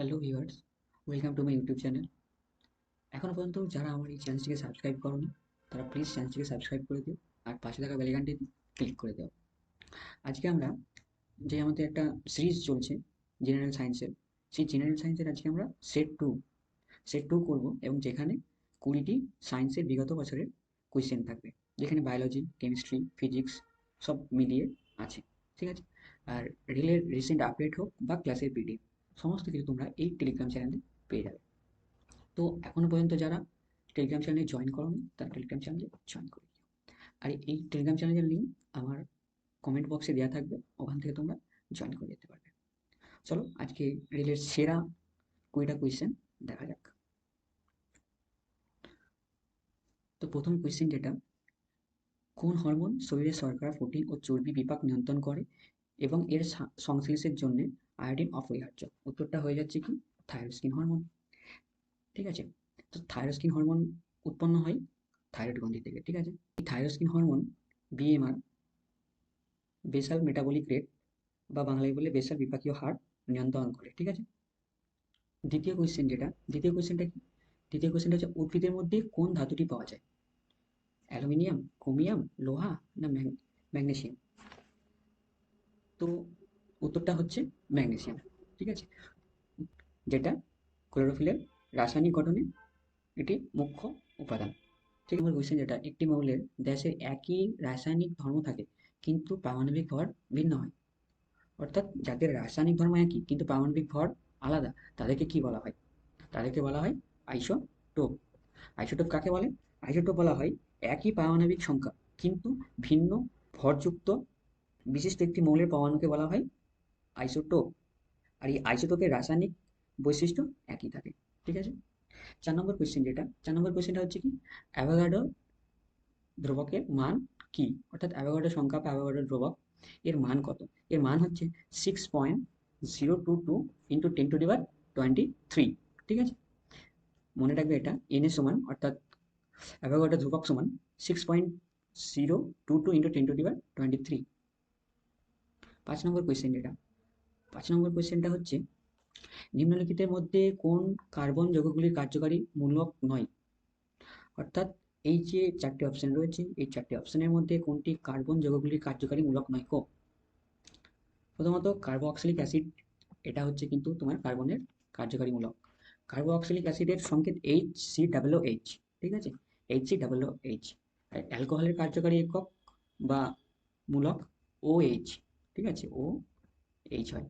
Hello viewers welcome to my YouTube channel এখনও পর্যন্ত যারা আমার এই চ্যানেলটিকে সাবস্ক্রাইব করনি, তারা প্লিজ চ্যানেলটিকে সাবস্ক্রাইব করে দিও আর পাশে থাকা বেলাইকানটি ক্লিক করে দাও। আজকে আমরা যে আমাদের একটা সিরিজ চলছে জেনারেল সায়েন্সের সেই জেনারেল সায়েন্সের আজকে আমরা সেট টু সেট টু করব এবং যেখানে কুড়িটি সায়েন্সের বিগত বছরের কোয়েশ্চেন থাকবে, যেখানে বায়োলজি কেমিস্ট্রি ফিজিক্স সব মিলিয়ে আছে, ঠিক আছে? আর রিলের রিসেন্ট আপডেট হোক বা ক্লাসের পিডিএফ সমস্ত কিছু তোমরা এই টেলিগ্রাম চ্যানেলে পেয়ে যাবে। তো এখনও পর্যন্ত যারা টেলিগ্রাম চ্যানেলে জয়েন করোনি, তারা টেলিগ্রাম চ্যানেলে জয়েন করে আর এই টেলিগ্রাম চ্যানেলের লিঙ্ক আমার কমেন্ট বক্সে দেওয়া থাকবে, ওখান থেকে তোমরা জয়েন করে যেতে পারবে। চলো, আজকে রিলের সেরা কুড়িটা কোয়েশ্চেন দেখা যাক। তো প্রথম কোয়েশ্চেন যেটা, কোন হরমোন শরীরে শর্করা প্রোটিন ও চর্বি বিপাক নিয়ন্ত্রণ করে এবং এর সংশ্লেষের জন্য আয়োডিন অপরিহার্য। উত্তরটা হয়ে যাচ্ছে কি? থাইরোস্কিন হরমোন ঠিক আছে? তো থাইরোস্কিন হরমোন উৎপন্ন হয় থাইরয়েড গ্রন্থি থেকে, ঠিক আছে? এই thyroxine hormone BMR basal metabolic rate বা বাংলায় বলে বেসাল বিপাকীয় হার নিয়ন্ত্রণ করে, ঠিক আছে? দ্বিতীয় কোয়েশ্চেন যেটা, দ্বিতীয় কোয়েশ্চেনটা কি? দ্বিতীয় কোয়েশ্চেনটা হচ্ছে উদ্ভিদের মধ্যে কোন ধাতুটি পাওয়া যায়? অ্যালুমিনিয়াম, ক্রোমিয়াম, লোহা না ম্যাগ- ম্যাগনেসিয়াম? তো উত্তরটা হচ্ছে ম্যাগনেসিয়াম, ঠিক আছে? যেটা ক্লোরোফিলের রাসায়নিক গঠনে এটি মুখ্য উপাদান। ঠিক আমার কোয়েশ্চেন যেটা, একটি মৌলের দেশের একই রাসায়নিক ধর্ম থাকে, কিন্তু পারমাণবিক ভর ভিন্ন হয়। অর্থাৎ যাদের রাসায়নিক ধর্ম একই, কিন্তু পারমাণবিক ভর আলাদা, তাদেরকে কি বলা হয়? তাদেরকে বলা হয় আইসোটোপ। আইসোটোপ কাকে বলে? আইসোটোপ বলা হয় একই পারমাণবিক সংখ্যা, কিন্তু ভিন্ন ভরযুক্ত বিশিষ্ট একটি মৌলের পরমাণুকে বলা হয় আইসোটোপ আর এই আইসোটোপের রাসায়নিক বৈশিষ্ট্য একই থাকে, ঠিক আছে? চার নম্বর কোয়েশ্চেন যেটা, চার নম্বর কোয়েশ্চেনটা হচ্ছে কি অ্যাভোগাড্রো ধ্রুবকের মান কি? অর্থাৎ অ্যাভোগাড্রো সংখ্যা বা অ্যাভোগাড্রো ধ্রুবক এর মান কত? এর মান হচ্ছে six point zero two two into ten to the power twenty three ঠিক আছে? মনে রাখবে এটা এন এর সমান, অর্থাৎ অ্যাভোগাড্রো ধ্রুবক সমান six point zero two two into ten to the power twenty three পাঁচ নম্বর কোয়েশ্চেন যেটা পাঁচ নম্বর কোয়েশ্চেনটা হচ্ছে, নিম্নলিখিতের মধ্যে কোন কার্বন যৌগগুলির কার্যকারী মূলক নয়? অর্থাৎ এই যে চারটি অপশন রয়েছে, এই চারটি অপশনের মধ্যে কোনটি কার্বন যৌগগুলির কার্যকারী মূলক নয় কো? প্রথমত কার্বক্সিলিক অ্যাসিড এটা হচ্ছে কিন্তু তোমার কার্বনের কার্যকারী মূলক। কার্বক্সিলিক অ্যাসিডের সংকেত এইচ সি ডাবল এইচ ঠিক আছে? এইচ সি ডাবল এইচ আর অ্যালকোহলের কার্যকারী একক বা মূলক ও এইচ ঠিক আছে? ও এইচ হয়।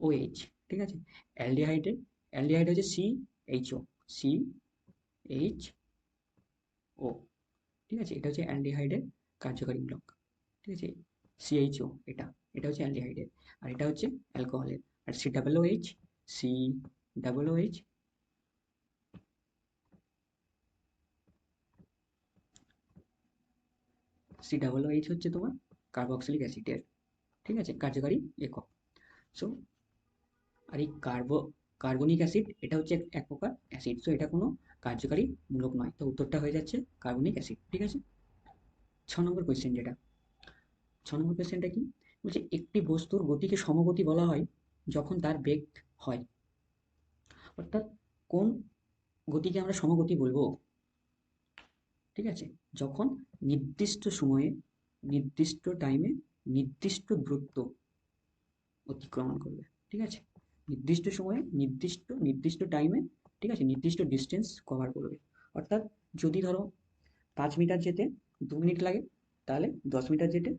ও এইচ ঠিক আছে? অ্যালডিহাইডের অ্যালডিহাইড হচ্ছে C H O C H O ঠিক আছে? এটা হচ্ছে অ্যালডিহাইডের কার্যকারী মূলক ঠিক আছে? সিএইচও এটা এটা হচ্ছে অ্যালডিহাইডের আর এটা হচ্ছে অ্যালকোহলের আর C double O H C double O H C double O H হচ্ছে তোমার কার্বক্সিলিক অ্যাসিডের ঠিক আছে? কার্যকারী একক সো আর এই কার্বো কার্বনিক অ্যাসিড এটা হচ্ছে এক- প্রকার অ্যাসিড সো এটা কোনো কার্যকারী মূলক নয়। তো উত্তরটা হয়ে যাচ্ছে কার্বনিক অ্যাসিড ঠিক আছে? ছ নম্বর কোয়েশ্চেন যেটা। ছ নম্বর কোয়েশ্চেনটা কি? বলছে, একটি বস্তুর গতিকে সমগতি বলা হয় যখন তার বেগ হয়। অর্থাৎ কোন গতিকে আমরা সমগতি বলব? ঠিক আছে? যখন নির্দিষ্ট সময়ে, নির্দিষ্ট টাইমে নির্দিষ্ট দূরত্ব অতিক্রমণ করবে। ঠিক আছে? নির্দিষ্ট সময়ে, নির্দিষ্ট নির্দিষ্ট টাইমে ঠিক আছে? নির্দিষ্ট ডিস্টেন্স কভার করবে। অর্থাৎ যদি ধরো পাঁচ মিটার যেতে দু মিনিট লাগে, তাহলে দশ মিটার যেতে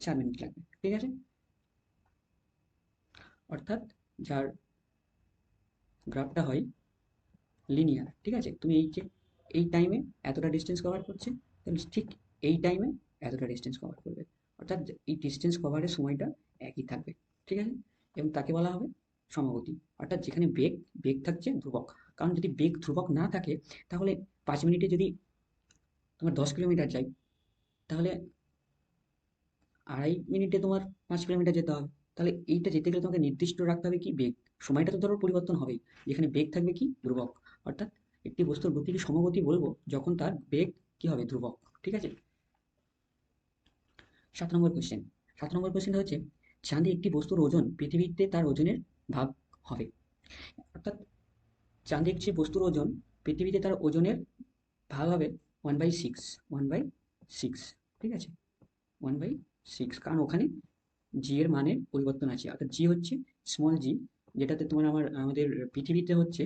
চার মিনিট লাগবে ঠিক আছে? অর্থাৎ যার গ্রাফটা হয় লিনিয়ার ঠিক আছে? তুমি এই যে, এই টাইমে এতটা ডিস্টেন্স কভার করছে, তাহলে ঠিক এই টাইমে এতটা ডিস্টেন্স কভার করবে। অর্থাৎ এই ডিস্টেন্স কভারের সময়টা একই থাকবে, ঠিক আছে? এবং তাকে বলা হবে সমগতি। অর্থাৎ যেখানে বেগ বেগ থাকছে ধ্রুবক। কারণ যদি বেগ ধ্রুবক না থাকে, তাহলে পাঁচ মিনিটে যদি তোমার দশ কিলোমিটার যাই তাহলে আড়াই মিনিটে তোমার পাঁচ কিলোমিটার যেতে হবে তাহলে এইটা যেতে গেলে তোমাকে নির্দিষ্ট রাখতে হবে কি? বেগ। সময়টা তো ধরো পরিবর্তন হবেই। যেখানে বেগ থাকবে কি? ধ্রুবক। অর্থাৎ একটি বস্তুর গতিকে সমগতি বলব যখন তার বেগ কি হবে? ধ্রুবক। ঠিক আছে? সাত নম্বর কোশ্চেন সাত নম্বর কোশ্চেনটা হচ্ছে চাঁদে একটি বস্তুর ওজন পৃথিবীতে তার ওজনের ভাগ হবে। অর্থাৎ চাঁদে একটি বস্তুর ওজন পৃথিবীতে তার ওজনের ভাগ হবে one by six one by six ঠিক আছে? ওয়ান বাই সিক্স কারণ ওখানে জি এর মানের পরিবর্তন আছে। অর্থাৎ জি হচ্ছে স্মল জি যেটাতে তোমার আমার, আমাদের পৃথিবীতে হচ্ছে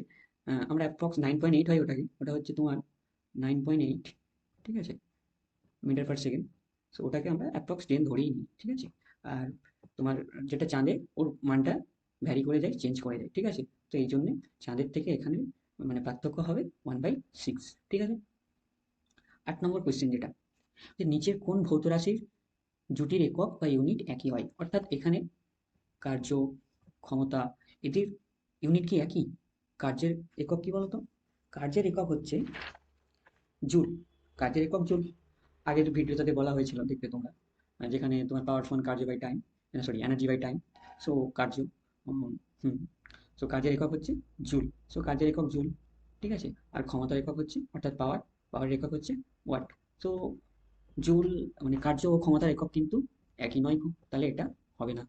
আমরা অ্যাপ্রক্স নাইন পয়েন্ট এইট হয় ওটাকে। ওটা হচ্ছে তোমার নাইন পয়েন্ট এইট ঠিক আছে? মিটার পার সেকেন্ড সো ওটাকে আমরা অ্যাপ্রক্স টেন ধরেই নিই, ঠিক আছে? আর তোমার যেটা চাঁদে, ওর মানটা ভ্যারি করে যায় চেঞ্জ করে যায় ঠিক আছে? তো এই জন্যে চাঁদের থেকে এখানে মানে পার্থক্য হবে ওয়ান বাই সিক্স ঠিক আছে? আট নম্বর কোয়েশ্চেন যেটা, যে নিচের কোন ভৌত রাশির জুটির একক বা ইউনিট একই হয়? অর্থাৎ এখানে কার্য, ক্ষমতা, এদের ইউনিট কি একই? কার্যের একক কি বলতো? কার্যের একক হচ্ছে জুল, কার্যের একক জুল। আগের ভিডিওটাতে বলা হয়েছিল, দেখবে তোমরা, যেখানে তোমার পাওয়ার ফোন কার্য by time sorry energy by time so কার্য হুম। সো কার্যের একক হচ্ছে জুল সো কার্যের একক জুল ঠিক আছে? আর ক্ষমতার একক হচ্ছে, অর্থাৎ পাওয়ার পাওয়ারের একক হচ্ছে ওয়াট সো জুল মানে কার্য ও ক্ষমতার একক কিন্তু একই নয় তাহলে এটা হবে না,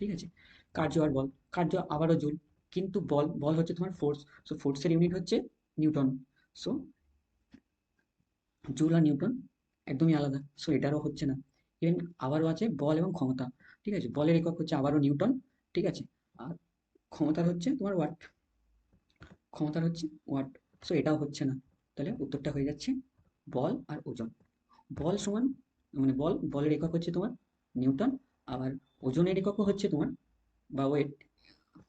ঠিক আছে? কার্য আর বল, কার্য আবারও জুল কিন্তু বল বল হচ্ছে তোমার ফোর্স সো ফোর্সের ইউনিট হচ্ছে নিউটন। সো জুল আর নিউটন একদমই আলাদা সো এটারও হচ্ছে না। ইভেন আবারও আছে বল এবং ক্ষমতা। ঠিক আছে? বলের একক হচ্ছে আবারও নিউটন। ঠিক আছে? আর ক্ষমতার হচ্ছে তোমার ওয়াট। ক্ষমতার হচ্ছে ওয়াট। সো এটাও হচ্ছে না। তাহলে উত্তরটা হয়ে যাচ্ছে বল আর ওজন। বল সমান মানে বল, বলের একক হচ্ছে তোমার নিউটন। আবার ওজনের এককও হচ্ছে তোমার বা ওয়েট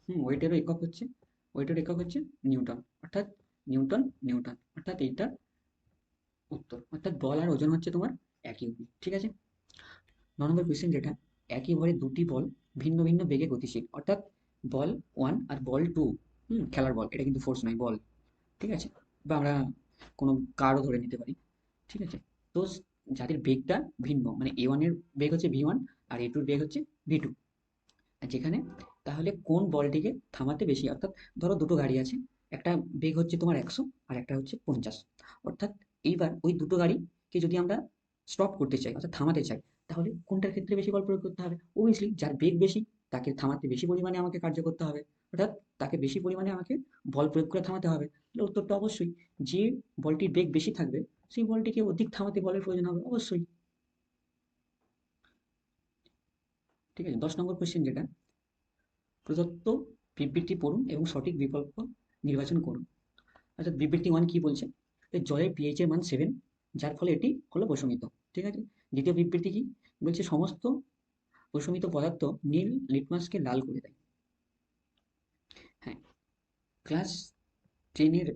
হুম ওয়েটেরও একক হচ্ছে ওয়েটের একক হচ্ছে নিউটন। অর্থাৎ নিউটন নিউটন। অর্থাৎ এইটা উত্তর। অর্থাৎ বল আর ওজন হচ্ছে তোমার একই ঠিক আছে? ন নম্বর কোয়েশ্চেন যেটা, একই ভরে দুটি বল ভিন্ন ভিন্ন বেগে গতিশীল। অর্থাৎ বল ওয়ান আর বল টু হুম, খেলার বল, এটা কিন্তু ফোর্স নয়, বল। ঠিক আছে? বা আমরা কোনো কারও ধরে নিতে পারি। ঠিক আছে? তো যাদের বেগটা ভিন্ন মানে এ ওয়ানের বেগ হচ্ছে ভি ওয়ান আর এ টুর বেগ হচ্ছে ভি টু যেখানে, তাহলে কোন বলটিকে থামাতে বেশি, অর্থাৎ ধরো দুটো গাড়ি আছে, একটা বেগ হচ্ছে তোমার একশো আর একটা হচ্ছে পঞ্চাশ। অর্থাৎ এইবার ওই দুটো গাড়িকে যদি আমরা স্টপ করতে চাই, অর্থাৎ থামাতে চাই তাহলে কোনটার ক্ষেত্রে বেশি বল প্রয়োগ করতে হবে? অবভিয়াসলি যার বেগ বেশি, তাকে থামাতে বেশি পরিমাণে আমাকে কার্য করতে হবে। অর্থাৎ তাকে বেশি পরিমাণে আমাকে বল প্রয়োগ করে থামাতে হবে। তাহলে উত্তরটা অবশ্যই যে বলটির বেগ বেশি থাকবে, সেই বলটিকে অধিক থামাতে বলের প্রয়োজন হবে অবশ্যই। ঠিক আছে, দশ নম্বর কোয়েশ্চেন যেটা, প্রদত্ত বিবৃতি পড়ুন এবং সঠিক বিকল্প নির্বাচন করুন। অর্থাৎ বিবৃতি ওয়ান কি বলছে? জলের পিএইচ এর মান সেভেন যার ফলে এটি হলো প্রশমিত। ঠিক আছে? দ্বিতীয় বিবৃতি কি? বলছে সমস্ত প্রশমিত পদার্থ নীল লিটমাসকে লাল করে দেয়। হ্যাঁ ক্লাস টেনের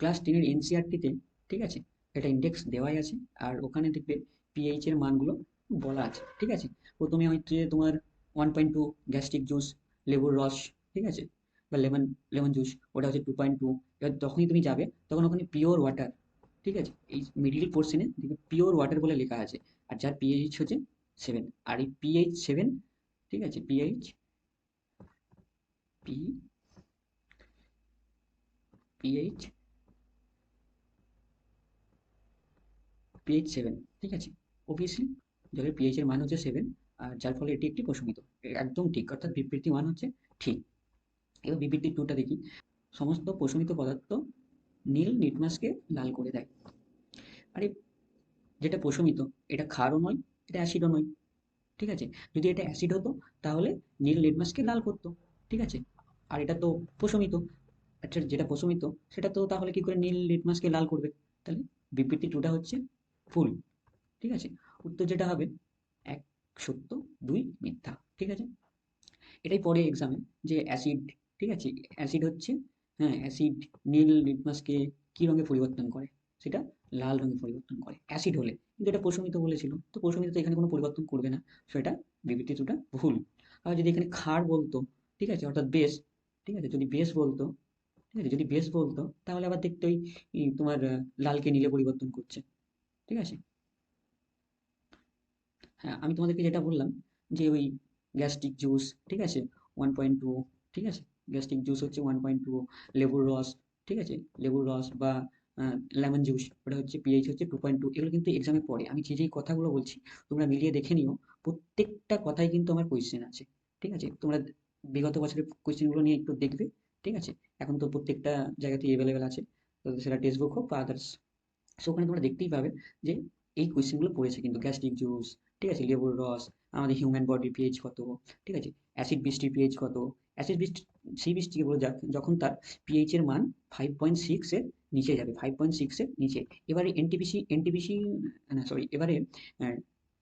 ক্লাস টেনের এনসিআরটিতে ঠিক আছে, এটা ইন্ডেক্স দেওয়াই আছে, আর ওখানে দেখবে পিএইচ এর মানগুলো বলা আছে, ঠিক আছে? প্রথমে হচ্ছে তোমার one point two gastric juice লেবুর রস, ঠিক আছে? বা লেমন লেমন জুস ওটা হচ্ছে টু পয়েন্ট টু এবার যখনই তুমি যাবে, তখন ওখানে পিওর ওয়াটার ঠিক আছে? এই মিডিল পোর্শনে দেখবে পিওর ওয়াটার বলে লেখা আছে। আর যার পিএইচ হচ্ছে সেভেন আর এই পিএইচ সেভেন ঠিক আছে pH P pH pH seven ঠিক আছে অবভিয়াসলি জলের পিএইচ এর মান হচ্ছে সেভেন আর যার ফলে এটি একটি প্রশমিত, একদম ঠিক, অর্থাৎ বিবৃতি মান হচ্ছে ঠিক এবার বিবৃতি টুটা দেখি, সমস্ত প্রশমিত পদার্থ নীল লিটমাসকে লাল করে দেয়, আরে যেটা প্রশমিত, এটা ক্ষারও নয়, এটা অ্যাসিডও নয়, ঠিক আছে? যদি এটা অ্যাসিড হতো, তাহলে নীল লিটমাসকে লাল করতো, ঠিক আছে? আর এটা তো প্রশমিত আচ্ছা যেটা প্রশমিত, সেটা তো তাহলে কি করে নীল লিটমাসকে লাল করবে? তাহলে বিবৃতি টুটা হচ্ছে ফুল, ঠিক আছে? উত্তর যেটা হবে, এক সত্য, দুই মিথ্যা, ঠিক আছে? এটাই পরে এক্সামে যে অ্যাসিড, ঠিক আছে? অ্যাসিড হচ্ছে হ্যাঁ অ্যাসিড নীল লিটমাসকে কী রঙে পরিবর্তন করে? সেটা লাল রঙে পরিবর্তন করে। অ্যাসিড হলে, কিন্তু এটা প্রশমিত বলেছিল তো প্রশমিত তো এখানে কোনো পরিবর্তন করবে না সো এটা বিবৃতি দুটা ভুল। আর যদি এখানে ক্ষার বলতো, ঠিক আছে, অর্থাৎ বেশ ঠিক আছে, যদি বেশ বলতো, ঠিক আছে, যদি বেশ বলতো, তাহলে আবার দেখতে ওই তোমার লালকে নীলে পরিবর্তন করছে, ঠিক আছে? হ্যাঁ আমি তোমাদেরকে যেটা বললাম, যে ওই গ্যাস্ট্রিক জুস ঠিক আছে ওয়ান পয়েন্ট টু ঠিক আছে গ্যাস্ট্রিক জুস হচ্ছে ওয়ান পয়েন্ট টু লেবুর রস, ঠিক আছে, লেবুর রস বা লেমন জুস ওটা হচ্ছে পিএইচ হচ্ছে টু পয়েন্ট টু এগুলো কিন্তু এক্সামে পড়ে। আমি যে যেই কথাগুলো বলছি, তোমরা মিলিয়ে দেখে নিও, প্রত্যেকটা কথাই কিন্তু আমার কোয়েশ্চেন আছে, ঠিক আছে? তোমরা বিগত বছরের কোয়েশ্চেনগুলো নিয়ে একটু দেখবে, ঠিক আছে? এখন তো প্রত্যেকটা জায়গাতেই অ্যাভেলেবেল আছে তো সেটা টেক্সট বুক হোক বা আদার্স সো ওখানে তোমরা দেখতেই পাবে যে এই কোয়েশ্চেনগুলো পড়েছে কিন্তু গ্যাস্ট্রিক জুস ঠিক আছে? লেবুর রস, আমাদের হিউম্যান বডির পিএইচ কত, ঠিক আছে? অ্যাসিড বৃষ্টির পিএইচ কত অ্যাসিড বৃষ্টি সেই বৃষ্টিকে বলে যখন তার পিএইচ এর মান ফাইভ পয়েন্ট সিক্সের নিচে যাবে ফাইভ পয়েন্ট সিক্সের নিচে। এবারে এনটিপিসি এনটিপিসি না সরি এবারে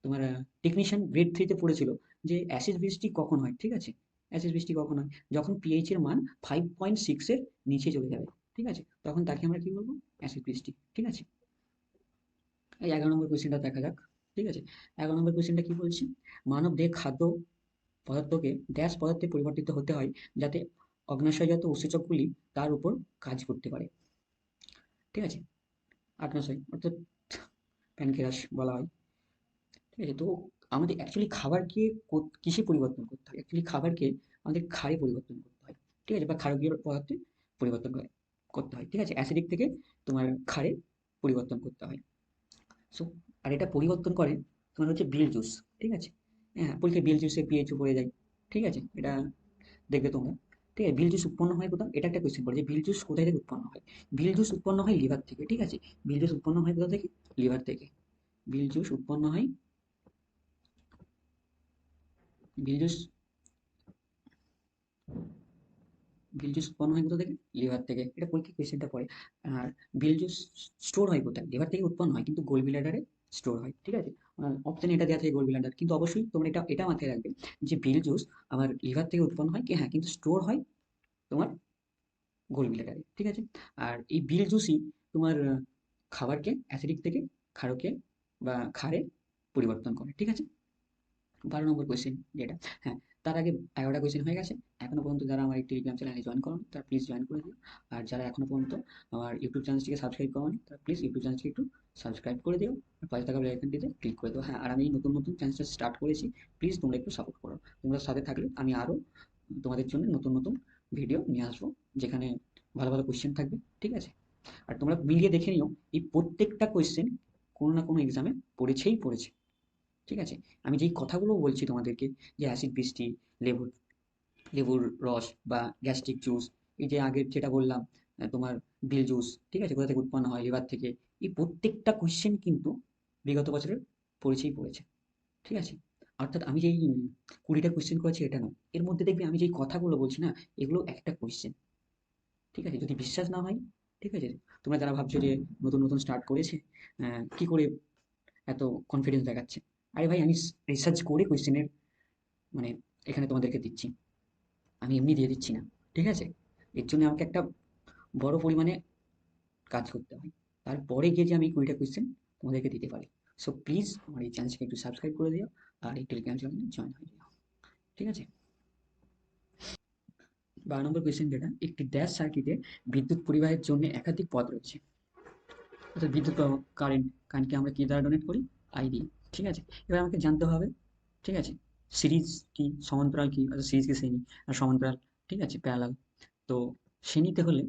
তোমার টেকনিশিয়ান গ্রেড থ্রিতে পড়েছিল যে অ্যাসিড বৃষ্টি কখন হয়, ঠিক আছে? অ্যাসিড বৃষ্টি কখন হয়? যখন পিএইচ এর মান ফাইভ পয়েন্ট সিক্সের নিচে চলে যাবে, ঠিক আছে? তখন তাকে আমরা কি বলব? অ্যাসিড বৃষ্টি, ঠিক আছে? এই এগারো নম্বর কোয়েশ্চেনটা দেখা যাক, ঠিক আছে? এগারো নম্বর কোয়েশ্চেনটা কি বলছে? মানব দেহে খাদ্য পদার্থকে ড্যাশ পদার্থে পরিবর্তিত হতে হয় যাতে অগ্নাশয়জাত উৎসেচকগুলি তার উপর কাজ করতে পারে। ঠিক আছে? আগ্নাশয় অর্থাৎ প্যানক্রিয়াস বলা হয়। ঠিক আছে, তো আমাদের অ্যাকচুয়ালি খাবারকে কিসে পরিবর্তন করতে হয়? অ্যাকচুয়ালি খাবারকে আমাদের ক্ষারে পরিবর্তন করতে হয়। ঠিক আছে, বা ক্ষারকীয় পদার্থে পরিবর্তন করে করতে হয়। ঠিক আছে অ্যাসিডিক থেকে তোমার ক্ষারে পরিবর্তন করতে হয়। সো আর এটা পরিবর্তন করে তোমার হচ্ছে বিল জুস ঠিক আছে? হ্যাঁ পরীক্ষায় বিল জুসে পিএইচও পড়ে যায়। ঠিক আছে, এটা দেখবে তোমরা। ঠিক আছে? বিল জুস উৎপন্ন হয় কোথাও? এটা একটা কোয়েশ্চেন পড়ে যে বিল জুস কোথায় থেকে উৎপন্ন হয়? বিল জুস উৎপন্ন হয় লিভার থেকে, ঠিক আছে? বিল জুস উৎপন্ন হয় কোথা থেকে? লিভার থেকে। বিল জুস উৎপন্ন হয় বিল জুস বিল জুস উৎপন্ন হয় কোথা থেকে? লিভার থেকে। এটা পরীক্ষা কোয়েশ্চেনটা পড়ে। আর বিল জুস স্টোর হয় কোথায়? লিভার থেকে উৎপন্ন হয়, কিন্তু গোল ব্লাডারে স্টোর হয়, ঠিক আছে? অপশন এটা দেওয়া থাকে গোল ব্লাডার কিন্তু অবশ্যই তোমরা এটা এটা মাথায় রাখবে যে বিল জুস আমার লিভার থেকে উৎপন্ন হয় কি? হ্যাঁ কিন্তু স্টোর হয় তোমার গোল ব্লাডারে ঠিক আছে? আর এই বিল জুসই তোমার খাবারকে অ্যাসিডিক থেকে ক্ষারকে বা খারে পরিবর্তন করে, ঠিক আছে? বারো নম্বর কোয়েশ্চেন যেটা। হ্যাঁ তার আগে এগারোটা কোয়েশ্চেন হয়ে গেছে। এখনও পর্যন্ত যারা আমার টেলিগ্রাম চ্যানেলে জয়েন করো তারা প্লিজ জয়েন করে দিও। আর যারা এখনও পর্যন্ত আমার ইউটিউব চ্যানেলটিকে সাবস্ক্রাইব করো তারা প্লিজ ইউটিউব চ্যানেলটিকে একটু সাবস্ক্রাইব করে দিও। থাকা বেল আইকনটিতে ক্লিক করে দিও। হ্যাঁ আর আমি নতুন নতুন চ্যানেলটা স্টার্ট করেছি প্লিজ তোমরা একটু সাপোর্ট করো। তোমরা সাথে থাকলে আমি আরও তোমাদের জন্য নতুন নতুন ভিডিও নিয়ে আসব, যেখানে ভালো ভালো কোয়েশ্চেন থাকবে, ঠিক আছে? আর তোমরা মিলিয়ে দেখে নিও, এই প্রত্যেকটা কোয়েশ্চেন কোনো না কোনো এক্সামে পড়েছেই পড়েছে। ঠিক আছে? আমি যেই কথাগুলো বলছি তোমাদেরকে, যে অ্যাসিড বৃষ্টি লেবুর লেবুর রস বা গ্যাস্ট্রিক জুস এই যে আগের যেটা বললাম তোমার বিল জুস ঠিক আছে? কোথা থেকে উৎপন্ন হয়? লিভার থেকে। এই প্রত্যেকটা কোয়েশ্চেন কিন্তু বিগত বছরের পরিচয় পড়েছে। ঠিক আছে? অর্থাৎ আমি যেই কুড়িটা কোয়েশ্চেন করেছি এটা নয়। এর মধ্যে দেখবে আমি যেই কথাগুলো বলছি না, এগুলো একটা কোয়েশ্চেন ঠিক আছে? যদি বিশ্বাস না হয়, ঠিক আছে? তোমরা যারা ভাবছ যে নতুন নতুন স্টার্ট করেছে কি করে এত কনফিডেন্স দেখাচ্ছে? আরে ভাই, আমি রিসার্চ করে কোয়েশ্চেনের মানে এখানে তোমাদেরকে দিচ্ছি। আমি এমনি দিয়ে দিচ্ছি না, ঠিক আছে? এর জন্য আমাকে একটা বড় পরিমাণে কাজ করতে হয়। তারপরে গিয়ে যে আমি কুড়িটা কোয়েশ্চেন তোমাদেরকে দিতে পারি। সো প্লিজ আমার এই চ্যানেলটাকে একটু সাবস্ক্রাইব করে দিও আর এই টেলিগ্রাম চ্যানেলে জয়েন হয়ে যাও, ঠিক আছে? বারো নম্বর কোয়েশ্চেন যেটা, একটি ড্যাশ সার্কিটে বিদ্যুৎ পরিবাহের জন্য একাধিক পথ রয়েছে। অর্থাৎ বিদ্যুৎ কারেন্ট কারেন্টকে আমরা কী দ্বারা ডোনেট করি? আই দিয়ে ঠিক আছে? এবার আমাকে জানতে হবে, ঠিক আছে? সিরিজ কি? সমান্তরাল কি? সিরিজ কি শ্রেণি আর সমান্তরাল, ঠিক আছে? প্যারালাল তো শ্রেণীতে হলে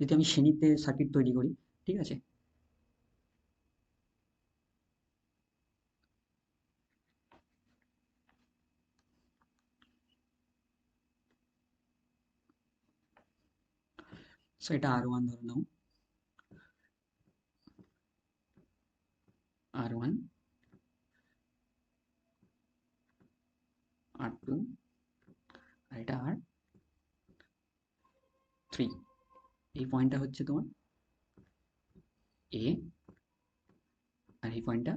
যদি আমি শ্রেণীতে সার্কিট তৈরি করি, ঠিক আছে? এটা আর ওয়ান ধরে নাও। আর ওয়ান আর টু আর এটা আর থ্রি এই পয়েন্টটা হচ্ছে তোমার এ আর এই পয়েন্টটা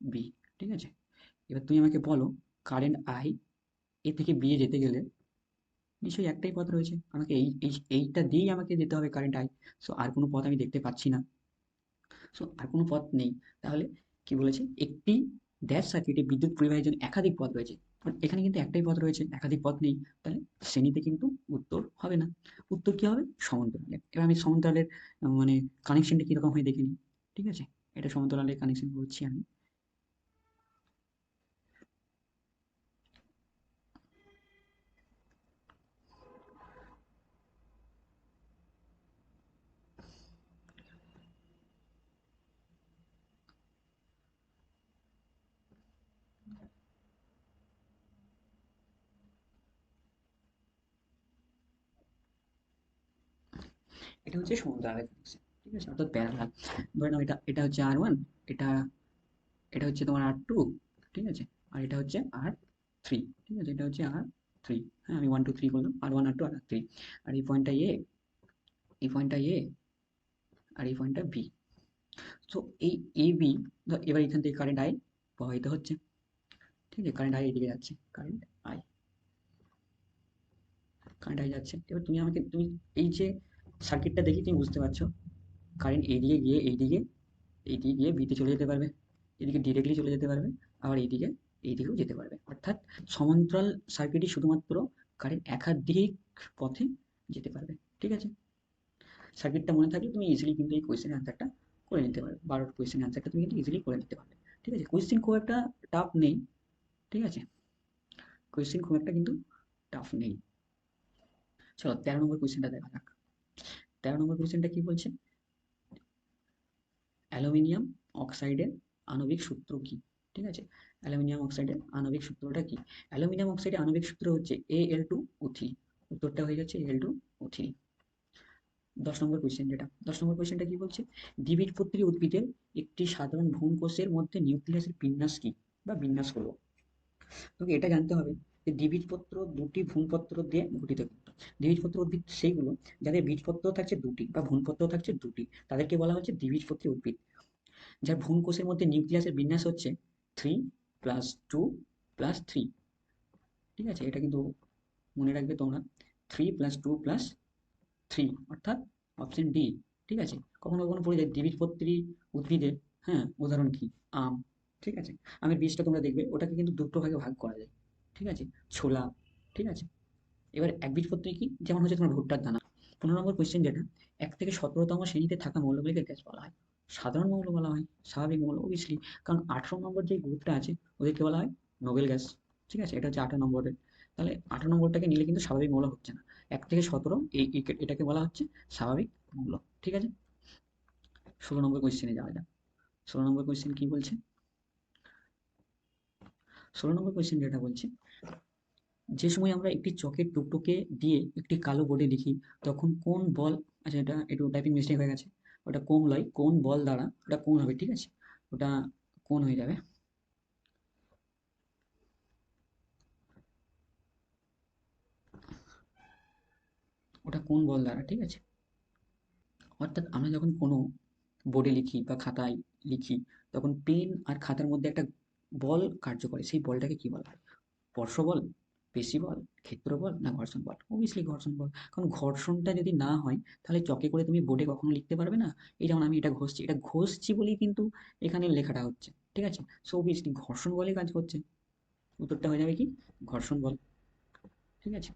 বি ঠিক আছে? এবার তুমি আমাকে বলো কারেন্ট আই এ থেকে বি যেতে গেলে নিশ্চয়ই একটাই পথ রয়েছে। আমাকে এই এই, এইটা দিয়েই আমাকে যেতে হবে কারেন্ট আই সো আর কোনো পথ আমি দেখতে পাচ্ছি না। সো আর কোনো পথ নেই। তাহলে কি বলেছে? একটি ড্যাশ সার্কিটে বিদ্যুৎ পরিবাহের জন্য একাধিক পথ রয়েছে। এখানে কিন্তু একটাই পথ রয়েছে, একাধিক পথ নেই। তাহলে শ্রেণীতে কিন্তু উত্তর হবে না। উত্তর কি হবে? সমান্তরালে এবার আমি সমান্তরালের মানে কানেকশনটা কীরকম হয়ে দেখে নিই। ঠিক আছে? এটা সমান্তরালের কানেকশন বলছি আমি। এটা হচ্ছে সমান্তরালের কানেকশন ঠিক আছে? অর্থাৎ প্যারালাল। ধরে নাও এটা এটা হচ্ছে আর ওয়ান এটা এটা হচ্ছে তোমার আর টু ঠিক আছে? আর এটা হচ্ছে আর থ্রি ঠিক আছে? এটা হচ্ছে আর থ্রি হ্যাঁ? আমি ওয়ান টু থ্রি করলাম। আর ওয়ান আর টু আর থ্রি আর এই পয়েন্টটা এ এই পয়েন্টটা এ আর এই পয়েন্টটা বি সো এই এ বি এবার এখান থেকে কারেন্ট আই প্রবাহিত হচ্ছে, ঠিক আছে? কারেন্ট আই এদিকে যাচ্ছে কারেন্ট আই কারেন্ট আই যাচ্ছে। এবার তুমি আমাকে, তুমি এই যে সার্কিটটা দেখি তুমি বুঝতে পারছ। কারেন্ট এইদিকে গিয়ে এইদিকে এইদিকে গিয়ে বিতে চলে যেতে পারবে, এদিকে ডিরেক্টলি চলে যেতে পারবে, আবার এইদিকে এইদিকেও যেতে পারবে। অর্থাৎ সমান্তরাল সার্কিটই শুধুমাত্র কারেন্ট একাধিক পথে যেতে পারবে, ঠিক আছে? সার্কিটটা মনে থাকলে তুমি ইজিলি কিন্তু এই কোয়েশ্চেনের অ্যান্সারটা করে নিতে পারবে। বারোর কোয়েশ্চেনের অ্যান্সারটা তুমি কিন্তু ইজিলি করে নিতে পারবে, ঠিক আছে? কোয়েশ্চেন খুব একটা টাফ নেই, ঠিক আছে? কোয়েশ্চেন খুব একটা কিন্তু টাফ নেই। চলো, তেরো নম্বর কোয়েশ্চেনটা দেখা যাক। তেরো নম্বর কোয়েশ্চেনটা কি বলছে? অ্যালুমিনিয়াম অক্সাইডের আণবিক সূত্র কি? ঠিক আছে? অ্যালুমিনিয়াম অক্সাইডের আণবিক সূত্রটা কি? অ্যালুমিনিয়াম অক্সাইডের আণবিক সূত্র হচ্ছে এ এল টু থ্রি উত্তরটা হয়ে যাচ্ছে এল টু থ্রি দশ নম্বর কোয়েশ্চেন যেটা। দশ নম্বর কোয়েশ্চেনটা কি বলছে? দ্বিবীজপত্রী উদ্ভিদের একটি সাধারণ ভ্রূণ কোষের মধ্যে নিউক্লিয়াসের বিন্যাস কি বা বিন্যাস হলো? তোকে এটা জানতে হবে। দ্বিবীজপত্র দুটি ভ্রূণপত্র দিয়ে গঠিত দ্বিবীজপত্র উদ্ভিদ সেইগুলো, যাদের বীজপত্র থাকছে দুটি বা ভ্রূণপত্র থাকছে দুটি, তাদেরকে বলা হচ্ছে দ্বিবীজপত্রী উদ্ভিদ। যার ভ্রূণ কোষের মধ্যে নিউক্লিয়াসের বিন্যাস হচ্ছে three plus two plus three ঠিক আছে? এটা কিন্তু মনে রাখবে তোমরা। Three plus two plus three অর্থাৎ অপশন ডি ঠিক আছে? কখনো কখনো পড়ে যায় দ্বিবীজপত্রী উদ্ভিদের হ্যাঁ উদাহরণ কি? আম। ঠিক আছে? আমের বীজটা তোমরা দেখবে, ওটাকে কিন্তু দুটো ভাগে ভাগ করা যায়। ঠিক আছে? ছোলা, ঠিক আছে? এবার একবীজপত্রী কি? যেমন হচ্ছে তোমার ভুট্টার দানা। পনেরো নম্বর কোয়েশ্চেন যেটা, এক থেকে সতেরোতম শ্রেণীতে থাকা মৌলগুলিকে গ্যাস বলা হয়। সাধারণ মৌল বলা হয়, স্বাভাবিক মৌল অবভিয়াসলি কারণ আঠারো নম্বর যে গ্রুপটা আছে, ওদেরকে বলা হয় নোবেল গ্যাস ঠিক আছে? এটা হচ্ছে আঠারো নম্বরের। তাহলে আঠারো নম্বরটাকে নিলে কিন্তু স্বাভাবিক মৌল হচ্ছে না। এক থেকে সতেরো, এই এটাকে বলা হচ্ছে স্বাভাবিক মৌল। ঠিক আছে? ষোলো নম্বর কোয়েশ্চেনে যাওয়া যাক। ষোলো নম্বর কোয়েশ্চেন কি বলছে? ষোলো নম্বর কোয়েশ্চেন যেটা বলছে যে সময় আমরা একটি চকের টুকটোকে দিয়ে একটি কালো বোর্ডে লিখি, তখন কোন বল আচ্ছা এটা একটু টাইপিং মিস্টেক হয়ে গেছে, ওটা কোন লয়, কোন বল দ্বারা ওটা কোন হবে, ঠিক আছে? ওটা কোন হয়ে যাবে? ওটা কোন বল দ্বারা, ঠিক আছে? অর্থাৎ আমরা যখন কোনো বোর্ডে লিখি বা খাতায় লিখি, তখন পেন আর খাতার মধ্যে একটা বল কার্য করে সেই বলটাকে কি বলা হয়? স্পর্শ বল? পেশি বল, ক্ষেত্র বল না ঘর্ষণ বল? অবভিয়াসলি ঘর্ষণ বল। কারণ ঘর্ষণটা যদি না হয়, তাহলে চকে করে তুমি বোর্ডে কখনো লিখতে পারবে না? এই যেমন আমি এটা ঘষছি এটা ঘষছি বলেই কিন্তু এখানে লেখাটা হচ্ছে, ঠিক আছে? সো অবভিয়াসলি ঘর্ষণ বলে কাজ করছে। উত্তরটা হয়ে যাবে কি? ঘর্ষণ বল, ঠিক আছে?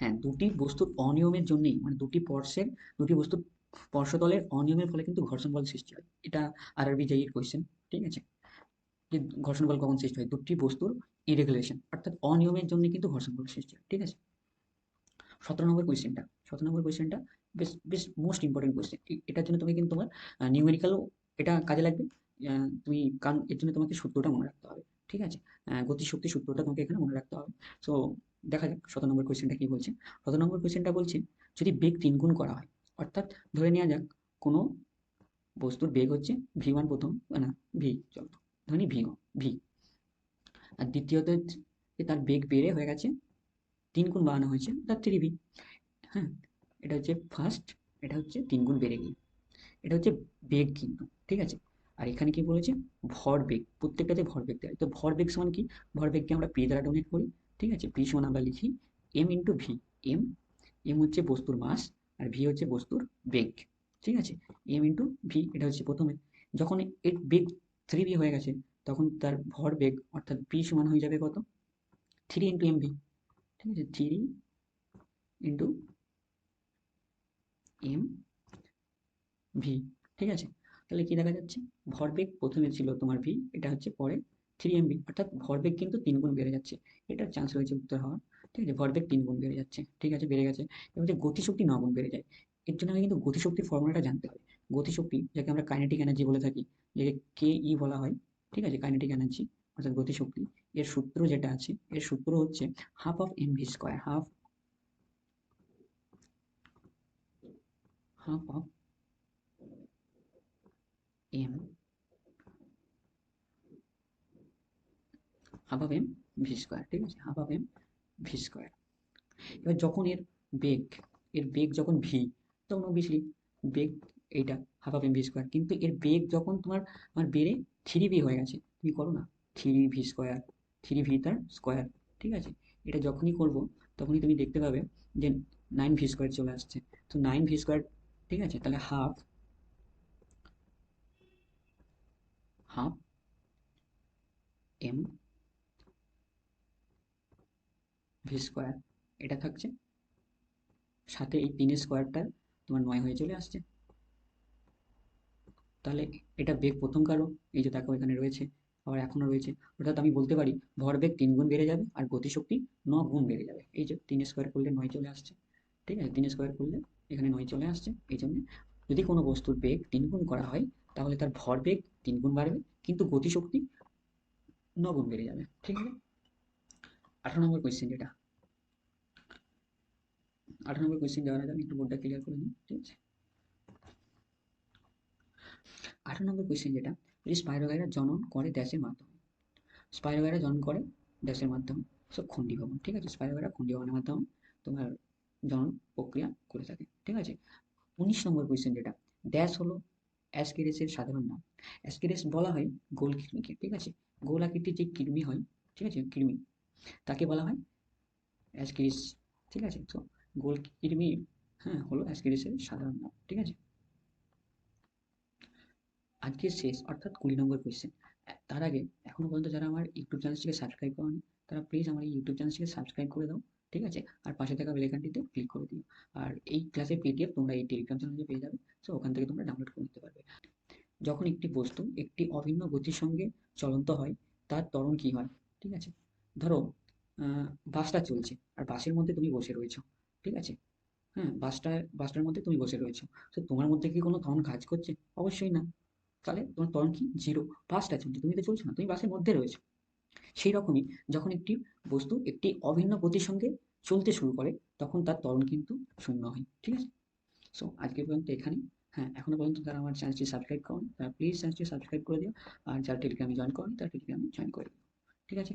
হ্যাঁ দুটি বস্তুর অনিয়মের জন্যই মানে দুটি পর্শের, দুটি বস্তুর স্পর্শতলের অনিয়মের ফলে কিন্তু ঘর্ষণ বল সৃষ্টি হয়। এটা আর আরবি জাইয়ের কোয়েশ্চেন ঠিক আছে? যে ঘর্ষণ বল কখন সৃষ্টি হয়? দুটি বস্তুর ইরেগুলেশন অর্থাৎ অনিয়মের জন্য কিন্তু ঘর্ষণ বল সৃষ্টি হয়, ঠিক আছে? সতেরো নম্বর কোয়েশ্চেনটা সতেরো নম্বর কোয়েশ্চেনটা বেশ বেশ মোস্ট ইম্পর্টেন্ট কোয়েশ্চেন এটার জন্য তুমি কিন্তু তোমার নিউমেরিক্যালও এটা কাজে লাগবে। তুমি কারণ এর জন্য তোমাকে সূত্রটা মনে রাখতে হবে, ঠিক আছে? গতিশক্তি সূত্রটা তোমাকে এখানে মনে রাখতে হবে। সো দেখা যাক সতেরো নম্বর কোয়েশ্চেনটা কি বলছে? সতেরো নম্বর কোয়েশ্চেনটা বলছে, যদি বেগ তিনগুণ করা হয়, অর্থাৎ ধরে নেওয়া যাক কোনো বস্তুর বেগ হচ্ছে ভি ওয়ান প্রথম, না ভি চলো। ধরি ভি ভি। আর দ্বিতীয়ত তার বেগ বেড়ে হয়ে গেছে, তিন গুণ বাড়ানো হয়েছে, তার থ্রি ভি হ্যাঁ এটা হচ্ছে ফার্স্ট এটা হচ্ছে তিন গুণ বেড়ে গিয়ে। এটা হচ্ছে বেগ কিন্তু, ঠিক আছে? আর এখানে কি বলেছে? ভর বেগ, প্রত্যেকটাতে ভর বেগ দেয়। তো ভর বেগ সমান কি? ভর বেগকে আমরা পি দ্বারা ডোনেট করি, ঠিক আছে? পি সমান আমরা লিখি M into V M M হচ্ছে বস্তুর মাস, আর ভি হচ্ছে বস্তুর বেগ, ঠিক আছে? এম ইন্টু ভি এটা হচ্ছে প্রথমে। যখন এর বেগ থ্রি ভি হয়ে গেছে, তখন তার ভর বেগ অর্থাৎ পি সমান হয়ে যাবে কত? থ্রি ইন্টু এম ভি ঠিক আছে? থ্রি ইন্টু এম ভি ঠিক আছে? তাহলে কি দেখা যাচ্ছে? ভরবেগ প্রথমে ছিল তোমার ভি এটা হচ্ছে পরে থ্রি এম ভি অর্থাৎ ভরবেগ কিন্তু তিন গুণ বেড়ে যাচ্ছে। এটার চান্স রয়েছে উত্তর হওয়ার, ঠিক আছে? ভরবেগ তিন গুণ বেড়ে যাচ্ছে, ঠিক আছে? বেড়ে গেছে। এবার যে গতিশক্তি ন গুণ বেড়ে যায়, এর জন্য কিন্তু গতিশক্তির ফর্মুলাটা জানতে হবে। গতিশক্তি, যাকে আমরা কাইনেটিক এনার্জি বলে থাকি, যেকে কে ই বলা হয়, ঠিক আছে? কাইনেটিক এনার্জি অর্থাৎ গতিশক্তি। এর সূত্র যেটা আছে, এর সূত্র হচ্ছে half of M V square half half of M half of M V square ঠিক আছে? Half of M V square এবার যখন এর বেগ এর বেগ যখন ভি তখন অবভিয়াসলি বেগ এইটা half of M V square কিন্তু এর বেগ যখন তোমার আমার বেড়ে থ্রি ভি হয়ে গেছে, তুমি করো না। Three V square three V তার স্কোয়ার ঠিক আছে? এটা যখনই করব, তখনই তুমি দেখতে পাবে যে নাইন ভি স্কোয়ার চলে আসছে। তো নাইন ভি স্কোয়ার ঠিক আছে? তাহলে half half M V square এটা থাকছে। সাথে এই তিনের স্কোয়ারটা তোমার নয় হয়ে চলে আসছে। তাহলে এটা বেগ প্রথম কারণ এই যে দেখো এখানে রয়েছে, আবার এখনও রয়েছে। অর্থাৎ আমি বলতে পারি ভরবেগ তিন গুণ বেড়ে যাবে আর গতিশক্তি ন গুণ বেড়ে যাবে। এই যে তিন স্কোয়ার করলে নয় চলে আসছে, ঠিক আছে? তিন স্কোয়ার করলে এখানে নয় চলে আসছে, এই জন্য যদি কোনো বস্তুর বেগ তিন গুণ করা হয়, তাহলে তার ভরবেগ তিন গুণ বাড়বে, কিন্তু গতিশক্তি ন গুণ বেড়ে যাবে, ঠিক আছে? আঠারো নম্বর কোয়েশ্চেন যেটা। আঠারো নম্বর কোয়েশ্চেন যাওয়ার আগে আমি একটু বোর্ডটা ক্লিয়ার করে নিই, ঠিক আছে? আঠারো নম্বর কোয়েশ্চেন যেটা, যদি স্পাইরোগাইরা জনন করে ড্যাশের মাধ্যমে স্পাইরোগাইরা জনন করে ড্যাশের মাধ্যমে সব খণ্ডীভবন ঠিক আছে? স্পাইরোগাইরা খণ্ডীভবনের মাধ্যমে তোমার জনন প্রক্রিয়া করে থাকে, ঠিক আছে? উনিশ নম্বর কোয়েশ্চেন যেটা ড্যাশ হলো অ্যাসকেরেসের সাধারণ নাম। অ্যাসকেরেস বলা হয় গোল কৃমিকে, ঠিক আছে? গোল আকৃতির যে কৃমি হয়, ঠিক আছে? কৃমি, তাকে বলা হয় অ্যাসকেরিস ঠিক আছে? তো গোল কৃমি হ্যাঁ হলো অ্যাসকেরিসের সাধারণ নাম, ঠিক আছে? আজকের শেষ, অর্থাৎ কুড়ি নম্বর কোয়েশ্চেন তার আগে এখনও পর্যন্ত যারা আমার ইউটিউব চ্যানেলটিকে সাবস্ক্রাইব করেনি তারা প্লিজ আমার এই ইউটিউব চ্যানেলটিকে সাবস্ক্রাইব করে দাও, ঠিক আছে? আর পাশে থাকা বেলাইকানটিতে ক্লিক করে দিও। আর এই ক্লাসের পিডিএফ তোমরা এই টেলিগ্রাম চ্যানেলে পেয়ে যাবে সো ওখান থেকে তোমরা ডাউনলোড করে নিতে পারবে। যখন একটি বস্তু, একটি অভিন্ন গতির সঙ্গে চলন্ত হয়, তার ত্বরণ কী হয়? ঠিক আছে? ধরো বাসটা চলছে, আর বাসের মধ্যে তুমি বসে রয়েছো, ঠিক আছে? হ্যাঁ বাসটা বাসটার মধ্যে তুমি বসে রয়েছো, তো তোমার মধ্যে কি কোনো ত্বরণ কাজ করছে? অবশ্যই না। তাহলে তোমার ত্বরণ কি? জিরো ফার্স্ট চলছে তুমি তো চলছো না, তুমি বাসের মধ্যে রয়েছো। সেই রকমই যখন একটি বস্তু একটি অভিন্ন গতির সঙ্গে চলতে শুরু করে, তখন তার তরণ কিন্তু শূন্য হয়। ঠিক আছে? সো আজকে পর্যন্ত এখানে হ্যাঁ এখনও পর্যন্ত তারা আমার চ্যানেলটি সাবস্ক্রাইব করেন, তারা প্লিজ চ্যানেলটি সাবস্ক্রাইব করে দিও। আর যারা টেলিগ্রামে জয়েন করেন, তারা টেলিগ্রামে জয়েন করে দিও। ঠিক আছে?